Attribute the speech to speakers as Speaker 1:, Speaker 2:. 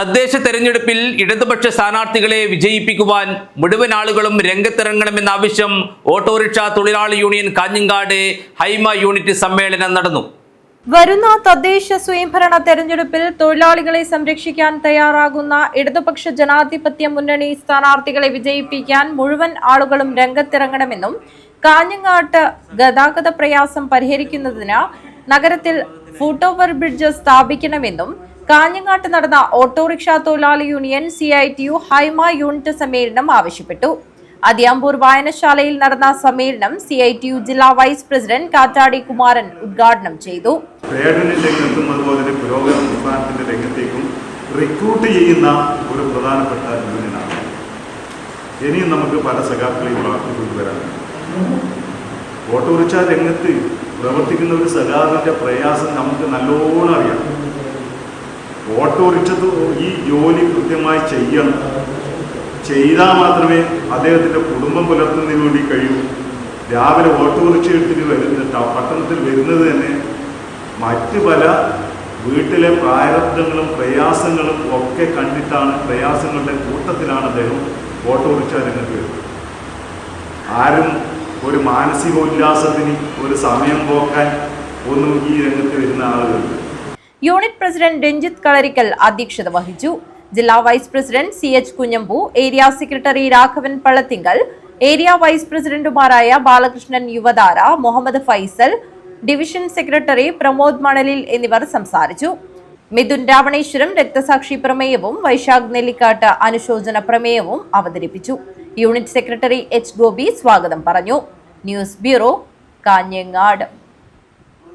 Speaker 1: തദ്ദേശ തെരഞ്ഞെടുപ്പിൽ ഇടതുപക്ഷ സ്ഥാനാർത്ഥികളെ വിജയിപ്പിക്കുവാൻ മുഴുവൻ ആളുകളും രംഗത്തിറങ്ങണമെന്ന ആവശ്യം ഓട്ടോറിക്ഷ തൊഴിലാളി യൂണിയൻ കാഞ്ഞങ്ങാട് ഹൈമ യൂണിറ്റ് സമ്മേളനം നടന്നു.
Speaker 2: വരുന്ന തദ്ദേശ സ്വയംഭരണ തെരഞ്ഞെടുപ്പിൽ തൊഴിലാളികളെ സംരക്ഷിക്കാൻ തയ്യാറാകുന്ന ഇടതുപക്ഷ ജനാധിപത്യ മുന്നണി സ്ഥാനാർത്ഥികളെ വിജയിപ്പിക്കാൻ മുഴുവൻ ആളുകളും രംഗത്തിറങ്ങണമെന്നും കാഞ്ഞങ്ങാട്ട് ഗതാഗത പ്രയാസം പരിഹരിക്കുന്നതിന് നഗരത്തിൽ ഫുട് ഓവർ ബ്രിഡ്ജ് സ്ഥാപിക്കണമെന്നും കാഞ്ഞങ്ങാട്ട് നടന്ന ഓട്ടോറിക്ഷാ തൊഴിലാളി union C I T U Haima unit സമ്മേളനം ആവശ്യപ്പെട്ടു. അതിയാമ്പൂർ വായനശാലയിൽ നടന്ന സമ്മേളനം സി ഐ ടി യു ജില്ലാ വൈസ് പ്രസിഡന്റ് കാറ്റാടി കുമാരൻ ഉദ്ഘാടനം ചെയ്തു.
Speaker 3: രംഗത്തും അതുപോലെ തന്നെ പുരോഗമന പ്രസ്ഥാനത്തിന്റെ റിക്രൂട്ട് ചെയ്യുന്ന ഒരു പ്രധാനപ്പെട്ട യൂണിയനാണ്. ഇനിയും നമുക്ക് പല സഖാക്കളെയും വളർത്തിക്കൊണ്ടുവരാൻ ഓട്ടോറിക്ഷ രംഗത്ത് പ്രവർത്തിക്കുന്ന ഒരു സഖാവിന്റെ പ്രയാസം നമുക്ക് നല്ലോണം അറിയാം. ഓട്ടോറിക്ഷ ഈ ജോലി കൃത്യമായി ചെയ്യണം. ചെയ്താൽ മാത്രമേ അദ്ദേഹത്തിന്റെ കുടുംബം പുലർത്തുന്നതിന് വേണ്ടി കഴിയൂ. രാവിലെ ഓട്ടോറിക്ഷ എടുത്തിട്ട് വരുന്ന ട- പട്ടണത്തിൽ വരുന്നത് തന്നെ മറ്റ് പല വീട്ടിലെ പ്രാരബ്ധങ്ങളും പ്രയാസങ്ങളും ഒക്കെ കണ്ടിട്ടാണ് പ്രയാസങ്ങളുടെ കൂട്ടത്തിലാണ് അദ്ദേഹം ഓട്ടോറിക്ഷ രംഗത്ത് വരുന്നത് ആരും ഒരു മാനസികോല്ലാസത്തിന് ഒരു സമയം പോക്കാൻ ഒന്നും ഈ രംഗത്ത് വരുന്ന ആളുകളുണ്ട്
Speaker 2: യൂണിറ്റ് പ്രസിഡന്റ് രഞ്ജിത്ത് കളരിക്കൽ അധ്യക്ഷത വഹിച്ചു. ജില്ലാ vice president C H Kunhambu area secretary Raghavan Pallathinkal area vice പ്രസിഡന്റുമാരായ ബാലകൃഷ്ണൻ യുവതാര മുഹമ്മദ് ഫൈസൽ ഡിവിഷൻ സെക്രട്ടറി പ്രമോദ് മണലിൽ എന്നിവർ സംസാരിച്ചു. മിഥുൻ രാവണേശ്വരം രക്തസാക്ഷി പ്രമേയവും വൈശാഖ് നെല്ലിക്കാട്ട് അനുശോചന പ്രമേയവും അവതരിപ്പിച്ചു. യൂണിറ്റ് സെക്രട്ടറി എച്ച് ഗോപി സ്വാഗതം പറഞ്ഞു. News bureau Kanhangad.